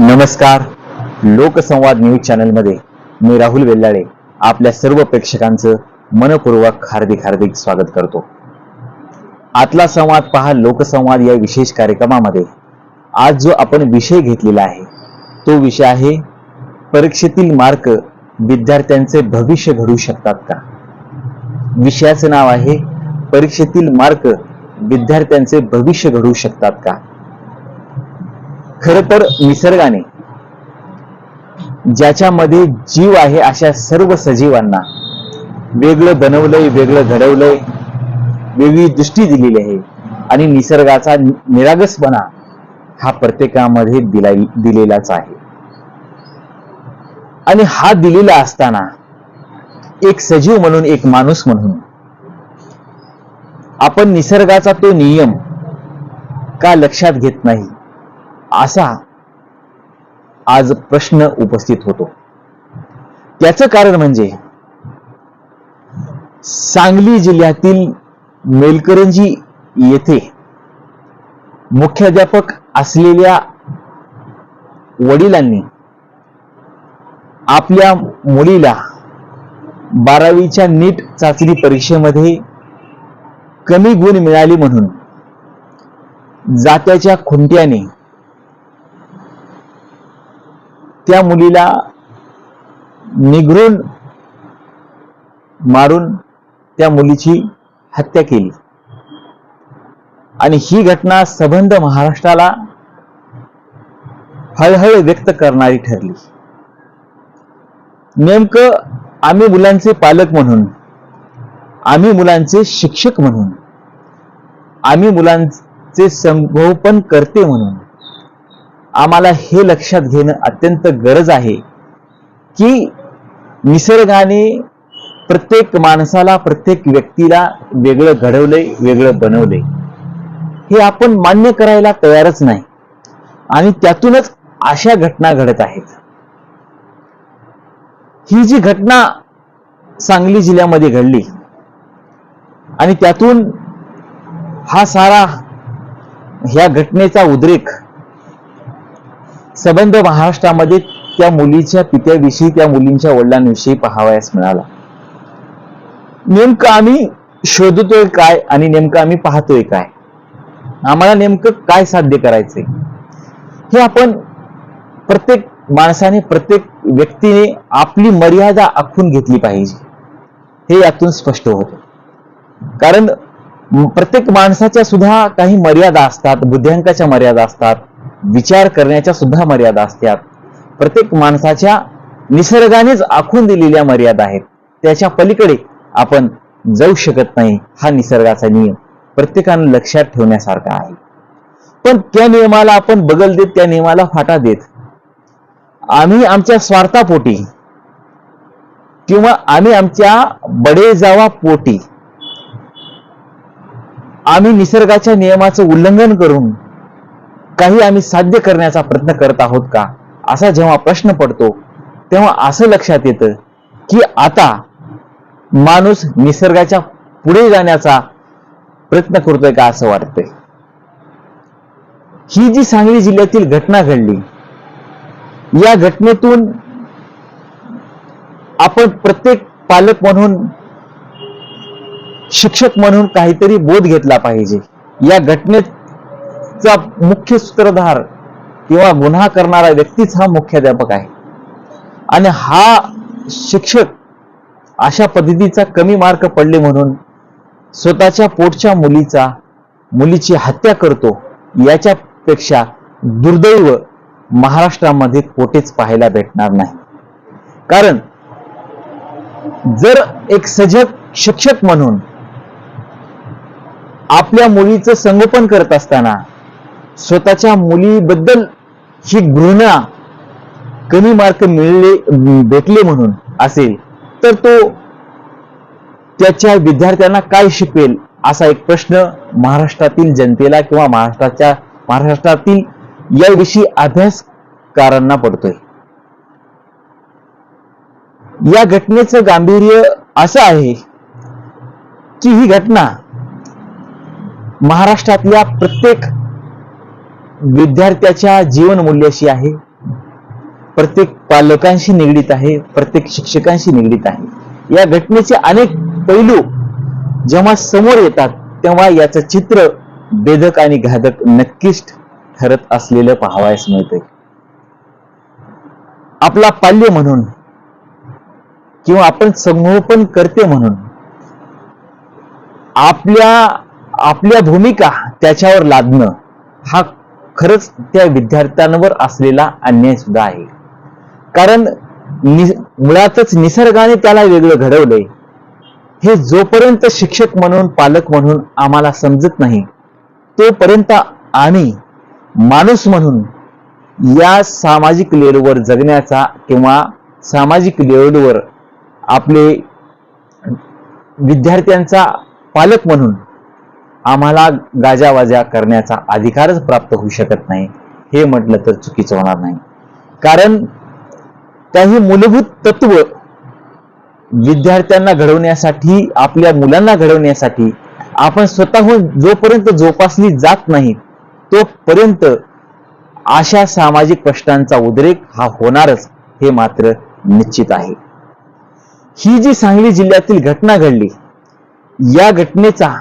नमस्कार. लोकसंवाद न्यूज चॅनलमध्ये मी राहुल वेल्लाळे आपल्या सर्व प्रेक्षकांचं मनपूर्वक हार्दिक हार्दिक स्वागत करतो. आतला संवाद पहा लोकसंवाद या विशेष कार्यक्रमामध्ये. आज जो आपण विषय घेतलेला आहे तो विषय आहे परीक्षेतील मार्क विद्यार्थ्यांचे भविष्य घडू शकतात का? विषयाचं नाव आहे परीक्षेतील मार्क विद्यार्थ्यांचे भविष्य घडू शकतात का? खर तर निसर्गाने ज्याच्यामध्ये जीव आहे अशा सर्व सजीवांना वेगळं बनवलंय वेगळं घडवलंय वेगळी दृष्टी दिलेली आहे. आणि निसर्गाचा निरागसपणा हा प्रत्येकामध्ये दिला दिलेलाच आहे. आणि हा दिलेला असताना एक सजीव म्हणून एक माणूस म्हणून आपण निसर्गाचा तो नियम का लक्षात घेत नाही? असा आज प्रश्न उपस्थित होतो. त्याचं कारण म्हणजे सांगली जिल्ह्यातील मेलकरंजी येथे मुख्याध्यापक असलेल्या वडिलांनी आपल्या मुलीला बारावीच्या नीट चाचणी परीक्षेमध्ये कमी गुण मिळाले म्हणून जात्याच्या खुंट्याने त्या मुलीला निघरून मारून त्या मुलीची हत्या केली. आणि ही घटना सबंध महाराष्ट्राला हळहळ व्यक्त करणारी ठरली. नेमकं आम्ही मुलांचे पालक म्हणून आम्ही मुलांचे शिक्षक म्हणून आम्ही मुलांचे संगोपन करते म्हणून आम्हाला हे लक्षात घेणं अत्यंत गरज आहे की निसर्गाने प्रत्येक माणसाला प्रत्येक व्यक्तीला वेगळं घडवलंय वेगळं बनवलंय. हे आपण मान्य करायला तयारच नाही. आणि त्यातूनच अशा घटना घडत आहेत. ही जी घटना सांगली जिल्ह्यामध्ये घडली आणि त्यातून हा सारा ह्या घटनेचा उद्रेक सबंध महाराष्ट्रामध्ये त्या मुलीच्या पित्याविषयी त्या मुलींच्या वडिलांविषयी पाहावयास मिळाला. नेमकं आम्ही शोधतोय काय आणि नेमकं आम्ही पाहतोय काय? आम्हाला नेमकं काय साध्य करायचंय? हे आपण प्रत्येक माणसाने प्रत्येक व्यक्तीने आपली मर्यादा आखून घेतली पाहिजे. हे यातून स्पष्ट होतं. कारण प्रत्येक माणसाच्या सुद्धा काही मर्यादा असतात बुद्ध्यांकाच्या मर्यादा असतात विचार करण्याच्या सुद्धा मर्यादा असतात. प्रत्येक माणसाच्या निसर्गानेच आखून दिलेल्या मर्यादा आहेत. त्याच्या पलीकडे आपण जाऊ शकत नाही हा निसर्गाचा नियम प्रत्येकानं लक्षात ठेवण्यासारखा आहे. पण त्या नियमाला आपण बगल देत त्या नियमाला फाटा देत. आम्ही आमच्या स्वार्थापोटी किंवा आम्ही आमच्या बडेजावा पोटी आम्ही निसर्गाच्या नियमाचं उल्लंघन करून काही आम्ही साध्य करण्याचा प्रयत्न करत आहोत का? असा जेव्हा प्रश्न पडतो तेव्हा असं लक्षात येतं की आता माणूस निसर्गाच्या पुढे जाण्याचा प्रयत्न करतोय का असं वाटतंय? ही जी सांगली जिल्ह्यातील घटना घडली या घटनेतून आपण प्रत्येक पालक म्हणून शिक्षक म्हणून काहीतरी बोध घेतला पाहिजे. या घटनेत चा मुख्य सूत्रधार किंवा गुन्हा करणारा व्यक्तीच हा मुख्याध्यापक आहे. आणि हा शिक्षक अशा पद्धतीचा कमी मार्क पडले म्हणून स्वतःच्या पोटच्या मुलीचा मुलीची हत्या करतो याच्यापेक्षा दुर्दैव महाराष्ट्रामध्ये कोठेच पाहायला भेटणार नाही. कारण जर एक सजग शिक्षक म्हणून आपल्या मुलीचं संगोपन करत असताना स्वतःच्या मुलीबद्दल ही घृणा कमी मार्क मिळले भेटले म्हणून असेल तर तो त्याच्या विद्यार्थ्यांना काय शिकवेल असा एक प्रश्न महाराष्ट्रातील जनतेला किंवा महाराष्ट्राच्या महाराष्ट्रातील याविषयी अभ्यासकारांना पडतोय. या घटनेचं गांभीर्य असं आहे की ही घटना महाराष्ट्रातल्या प्रत्येक विद्यार्थ्याच्या जीवन मूल्याशी आहे. प्रत्येक पालकांशी निगडीत आहे प्रत्येक शिक्षकांशी निगडीत आहे. या घटनेचे अनेक पैलू जेव्हा समोर येतात तेव्हा याचं चित्र बेधक आणि घातक नक्कीच ठरत असलेलं पाहावयास मिळते आपला पाल्य म्हणून किंवा आपण संगोपन करते म्हणून आपल्या आपल्या भूमिका त्याच्यावर लादणं हा खरंच त्या विद्यार्थ्यांवर असलेला अन्याय सुद्धा आहे. कारण नि- मुळातच निसर्गाने त्याला वेगळं घडवलंय. हे जोपर्यंत शिक्षक म्हणून पालक म्हणून आम्हाला समजत नाही तोपर्यंत आम्ही माणूस म्हणून या सामाजिक लेवलवर जगण्याचा किंवा सामाजिक लेवलवर आपले विद्यार्थ्यांचा पालक म्हणून आम्हाला गाजावाजा करण्याचा अधिकारच प्राप्त होऊ शकत नाही. हे म्हटलं तर चुकीचं होणार नाही. कारण काही मूलभूत तत्व विद्यार्थ्यांना घडवण्यासाठी आपल्या मुलांना घडवण्यासाठी आपण स्वतःहून जोपर्यंत जोपासली जात नाही तोपर्यंत अशा सामाजिक कष्टांचा उद्रेक हा होणारच हे मात्र निश्चित आहे. ही जी सांगली जिल्ह्यातील घटना घडली या घटनेचा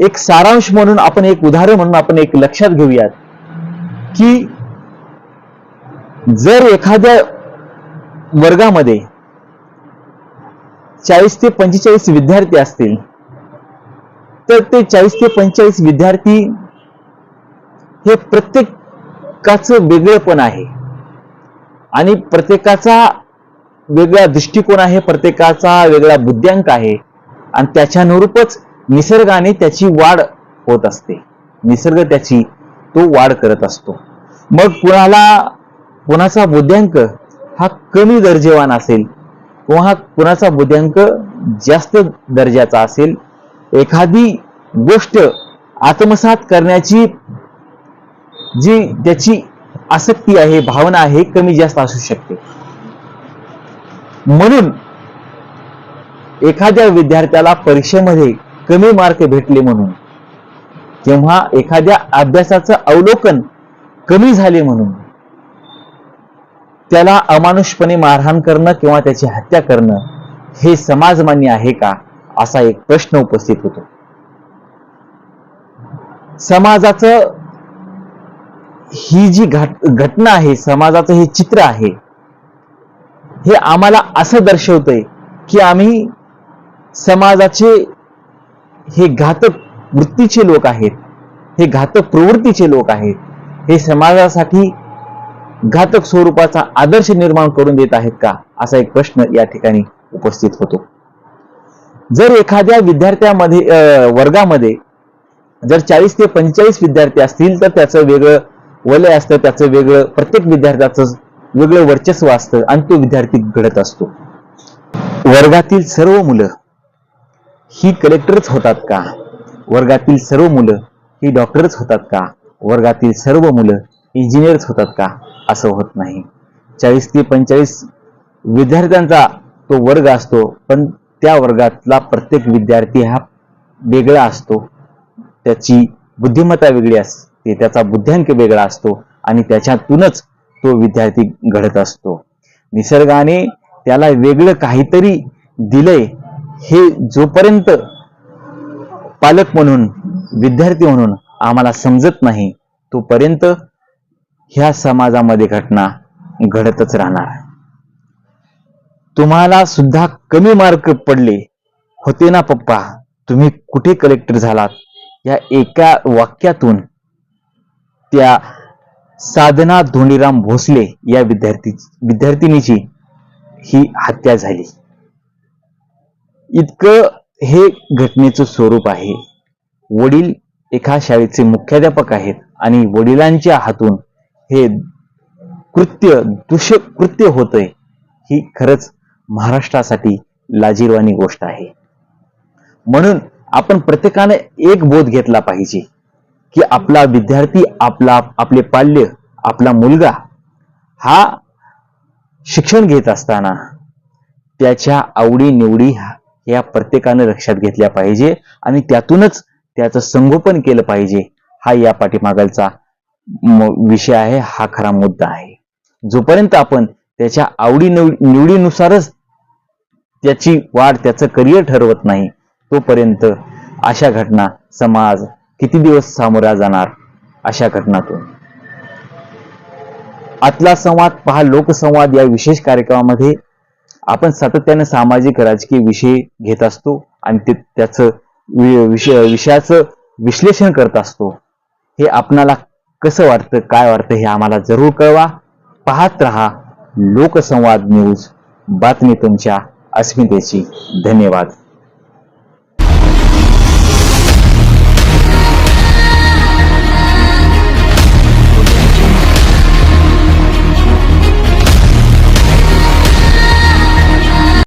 एक सारांश म्हणून आपण एक उदाहरण म्हणून आपण एक लक्षात घेऊयात की जर एखाद्या वर्गामध्ये चाळीस ते पंचेचाळीस विद्यार्थी असतील तर ते चाळीस ते पंचेचाळीस विद्यार्थी हे प्रत्येकाचं वेगळेपण आहे. आणि प्रत्येकाचा वेगळा दृष्टिकोन आहे प्रत्येकाचा वेगळा बुद्ध्यांक आहे. आणि त्याच्यानुरूपच निसर्गाने त्याची वाढ होत असते. निसर्ग त्याची तो वाढ करत असतो. मग कुणाला कुणाचा बुद्ध्यांक हा कमी दर्जेवान असेल किंवा हा कुणाचा बुद्ध्यांक जास्त दर्जाचा असेल एखादी गोष्ट आत्मसात करण्याची जी त्याची आसक्ती आहे भावना आहे कमी जास्त असू शकते. म्हणून एखाद्या विद्यार्थ्याला परीक्षेमध्ये कमी मार्क भेटले म्हणून. जेव्हा एखाद्या अभ्यासाचं अवलोकन कमी झाले म्हणून त्याला अमानुषपणे मारहाण करणं किंवा त्याची हत्या करणं हे समाजमान्य आहे का असा एक प्रश्न उपस्थित होतो. समाजाचं ही जी घट घटना आहे समाजाचं हे चित्र आहे हे आम्हाला असं दर्शवतंय की आम्ही समाजाचे हे घातक वृत्तीचे लोक आहेत. हे घातक प्रवृत्तीचे लोक आहेत. हे समाजासाठी घातक स्वरूपाचा आदर्श निर्माण करून देत आहेत का? असा एक प्रश्न या ठिकाणी उपस्थित होतो. जर एखाद्या विद्यार्थ्यामध्ये अं, वर्गामध्ये जर चाळीस ते पंचेचाळीस विद्यार्थी असतील तर त्याचं वेगळं वलय असतं त्याचं वेगळं प्रत्येक विद्यार्थ्याचं वेगळं वर्चस्व असतं आणि तो विद्यार्थी घडत असतो. वर्गातील सर्व मुलं ही कलेक्टरच होतात का? वर्गातील सर्व मुलं ही डॉक्टरच होतात का? वर्गातील सर्व मुलं इंजिनियर्स होतात का? असं होत नाही. चाळीस ते पंचेचाळीस विद्यार्थ्यांचा तो वर्ग असतो पण त्या वर्गातला प्रत्येक विद्यार्थी हा वेगळा असतो. त्याची बुद्धिमत्ता वेगळी असते त्याचा बुद्ध्यांक वेगळा असतो आणि त्याच्यातूनच तो विद्यार्थी घडत असतो. निसर्गाने त्याला वेगळं काहीतरी दिलंय हे जोपर्यंत पालक म्हणून विद्यार्थी म्हणून आम्हाला समजत नाही तोपर्यंत ह्या समाजामध्ये घटना घडतच राहणार तुम्हाला सुद्धा कमी मार्क पडले होते ना पप्पा? तुम्ही कुठे कलेक्टर झालात? या एका वाक्यातून त्या साधना धोंडीराम भोसले या विद्यार्थी विद्यार्थिनीची ही हत्या झाली. इतकं हे घटनेचं स्वरूप आहे. वडील एका शाळेचे मुख्याध्यापक आहेत आणि वडिलांच्या हातून हे कृत्य दुष्कृत्य होतंय ही खरंच महाराष्ट्रासाठी लाजीरवाणी गोष्ट आहे. म्हणून आपण प्रत्येकाने एक बोध घेतला पाहिजे की आपला विद्यार्थी आपला आपले पाल्य आपला मुलगा हा शिक्षण घेत असताना त्याच्या आवडी निवडी या प्रत्येकानं लक्षात घेतल्या पाहिजे आणि त्यातूनच त्याचं संगोपन केलं पाहिजे. हा या पाठीमागालचा विषय आहे हा खरा मुद्दा आहे. जोपर्यंत आपण त्याच्या आवडी निवडीनुसारच त्याची वाढ त्याचं करिअर ठरवत नाही तोपर्यंत अशा घटना समाज किती दिवस सामोरा जाणार अशा घटनातून. आतला संवाद पहा लोकसंवाद या विशेष कार्यक्रमामध्ये आपण सातत्याने सामाजिक राजकीय विषय घेत असतो आणि ते त्याचं वि- विषय विषयाचं विश्लेषण करत असतो. हे आपणाला कसं वाटतं काय वाटतं हे आम्हाला जरूर कळवा. पाहत रहा लोकसंवाद न्यूज. बातमी तुमच्या अस्मितेची. धन्यवाद.